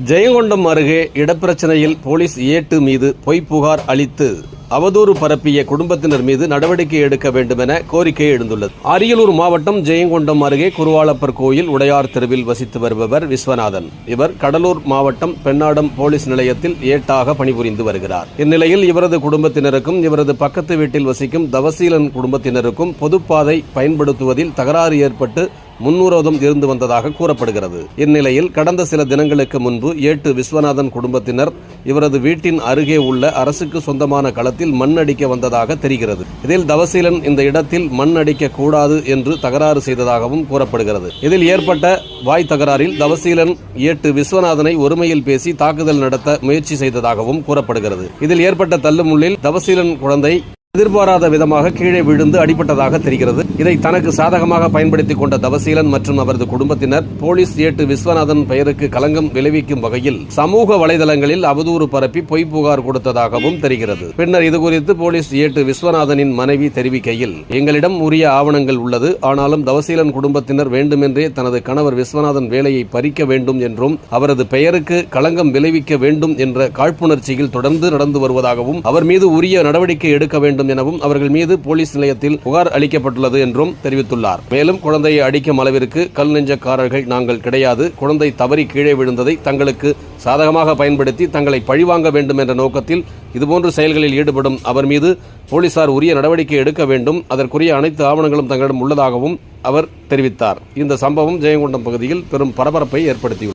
ஜெயங்கொண்டம் அருகே இடப்பிரச்சனையில் போலீஸ் ஏட்டு மீது பொய் புகார் அளித்து அவதூறு பரப்பிய குடும்பத்தினர் மீது நடவடிக்கை எடுக்க வேண்டும் என கோரிக்கை எழுந்துள்ளது. அரியலூர் மாவட்டம் ஜெயங்கொண்டம் அருகே குருவாளப்பர் கோயில் உடையார் தெருவில் வசித்து வருபவர் விஸ்வநாதன். இவர் கடலூர் மாவட்டம் பெண்ணாடம் போலீஸ் நிலையத்தில் ஏட்டாக பணிபுரிந்து வருகிறார். இந்நிலையில் இவரது குடும்பத்தினருக்கும் இவரது பக்கத்து வீட்டில் வசிக்கும் தவசீலன் குடும்பத்தினருக்கும் பொதுப்பாதை பயன்படுத்துவதில் தகராறு ஏற்பட்டு முன்னுரோதம் இருந்து வந்ததாக கூறப்படுகிறது. இந்நிலையில் கடந்த சில தினங்களுக்கு முன்பு ஏட்டு விஸ்வநாதன் குடும்பத்தினர் இவரது வீட்டின் அருகே உள்ள அரசுக்கு சொந்தமான களத்தில் மண் அடிக்க வந்ததாக தெரிகிறது. இதில் தவசீலன் இந்த இடத்தில் மண் அடிக்க கூடாது என்று தகராறு செய்ததாகவும் கூறப்படுகிறது. இதில் ஏற்பட்ட வாய் தகராறில் தவசீலன் ஏட்டு விஸ்வநாதனை ஒருமையில் பேசி தாக்குதல் நடத்த முயற்சி செய்ததாகவும் கூறப்படுகிறது. இதில் ஏற்பட்ட தள்ளுமுள்ளில் தவசீலன் குழந்தை எதிர்பாராத விதமாக கீழே விழுந்து அடிபட்டதாக தெரிகிறது. இதை தனக்கு சாதகமாக பயன்படுத்திக் கொண்ட தவசீலன் மற்றும் அவரது குடும்பத்தினர் போலீஸ் ஏட்டு விஸ்வநாதன் பெயருக்கு களங்கம் விளைவிக்கும் வகையில் சமூக வலைதளங்களில் அவதூறு பரப்பி பொய் புகார் கொடுத்ததாகவும் தெரிகிறது. பின்னர் இதுகுறித்து போலீஸ் ஏட்டு விஸ்வநாதனின் மனைவி தெரிவிக்கையில் எங்களிடம் உரிய ஆவணங்கள் உள்ளது. ஆனாலும் தவசீலன் குடும்பத்தினர் வேண்டுமென்றே தனது கணவர் விஸ்வநாதன் வேலையை பறிக்க வேண்டும் என்றும் அவரது பெயருக்கு களங்கம் விளைவிக்க வேண்டும் என்ற காழ்ப்புணர்ச்சியில் தொடர்ந்து நடந்து வருவதாகவும் அவர் மீது உரிய நடவடிக்கை எடுக்க வேண்டும் வேண்டும் எனவும் அவர்கள் மீது போலீஸ் நிலையத்தில் புகார் அளிக்கப்பட்டுள்ளது என்றும் தெரிவித்துள்ளார். மேலும் குழந்தையை அடிக்கும் அளவிற்கு கல் நெஞ்சக்காரர்கள் நாங்கள் கிடையாது. குழந்தை தவறி கீழே விழுந்ததை தங்களுக்கு சாதகமாக பயன்படுத்தி தங்களை பழிவாங்க வேண்டும் என்ற நோக்கத்தில் இதுபோன்ற செயல்களில் ஈடுபடும் அவர் மீது போலீசார் உரிய நடவடிக்கை எடுக்க வேண்டும். அதற்குரிய அனைத்து ஆவணங்களும் தங்களிடம் உள்ளதாகவும் அவர் தெரிவித்தார். இந்த சம்பவம் ஜெயங்கொண்டம் பகுதியில் பெரும் பரபரப்பை ஏற்படுத்தியுள்ளது.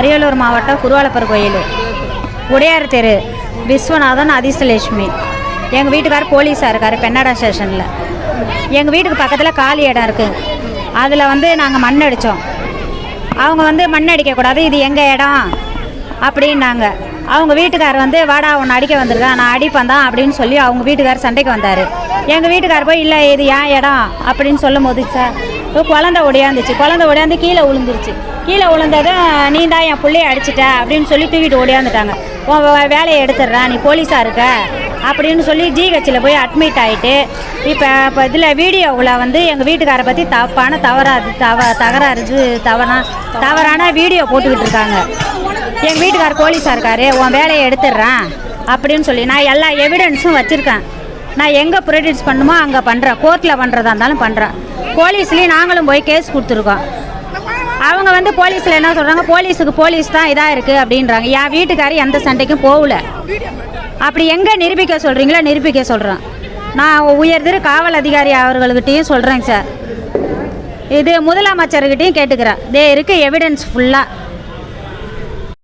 அரியலூர் மாவட்டம் குருவாலப்பர் கோயில். உடையார் தெரு. விஸ்வநாதன் அதிசலட்சுமி. எங்கள் வீட்டுக்கார் போலீஸாக இருக்கார் பெண்ணாடா ஸ்டேஷனில். எங்கள் வீட்டுக்கு பக்கத்தில் காலி இடம் இருக்குது அதில் வந்து நாங்கள் மண் அடித்தோம் அவங்க வந்து மண் அடிக்கக்கூடாது இது எங்கள் இடம் அப்படின்னாங்க. அவங்க வீட்டுக்கார் வந்து வாடா உன்னை அடிக்க வந்திருக்கான் நான் அடிப்பேன் தான் அப்படின்னு சொல்லி அவங்க வீட்டுக்கார் சண்டைக்கு வந்தார். எங்கள் வீட்டுக்கார் போய் இல்லை இது ஏன் இடம்? அப்படின்னு சொல்லும் போது சார் இப்போ குழந்த ஒடியாந்துச்சு குழந்த ஒடியாந்து கீழே விழுந்துருச்சு கீழே விழுந்ததும் நீ தான் என் பிள்ளைய அடிச்சிட்ட அப்படின்னு சொல்லி தூக்கிட்டு ஓடியாந்துட்டாங்க உன் வேலையை எடுத்துடுறேன் நீ போலீஸாக இருக்க? அப்படின்னு சொல்லி ஜிஹெச்சில் போய் அட்மிட் ஆகிட்டு இப்போ இப்போ இதில் வீடியோவில் வந்து எங்கள் வீட்டுக்காரை பற்றி தப்பான தவறாது தவ தகராறு இது தவறா தவறான வீடியோ போட்டுக்கிட்டு இருக்காங்க. எங்கள் வீட்டுக்கார் போலீஸாக இருக்கார் உன் வேலையை எடுத்துடுறேன் அப்படின்னு சொல்லி நான் எல்லா எவிடன்ஸும் வச்சுருக்கேன். நான் எங்கே ப்ரொடியூஸ் பண்ணுமோ அங்கே பண்ணுறேன் கோர்ட்டில் பண்ணுறதா இருந்தாலும் பண்ணுறேன் போலீஸ்லேயும் நாங்களும் போய் கேஸ் கொடுத்துருக்கோம். அவங்க வந்து போலீஸில் என்ன சொல்கிறாங்க போலீஸுக்கு போலீஸ் தான் இதாக இருக்குது அப்படின்றாங்க. என் வீட்டுக்காரர் எந்த சண்டைக்கும் போகல. அப்படி எங்கே நிரூபிக்க சொல்கிறீங்களோ நிரூபிக்க சொல்கிறேன் நான் உயர்திரு காவல் அதிகாரி அவர்கள்கிட்டையும் சொல்கிறேங்க சார். இது முதலமைச்சர்கிட்டையும் கேட்டுக்கிறேன். இதே இருக்குது எவிடன்ஸ் ஃபுல்லாக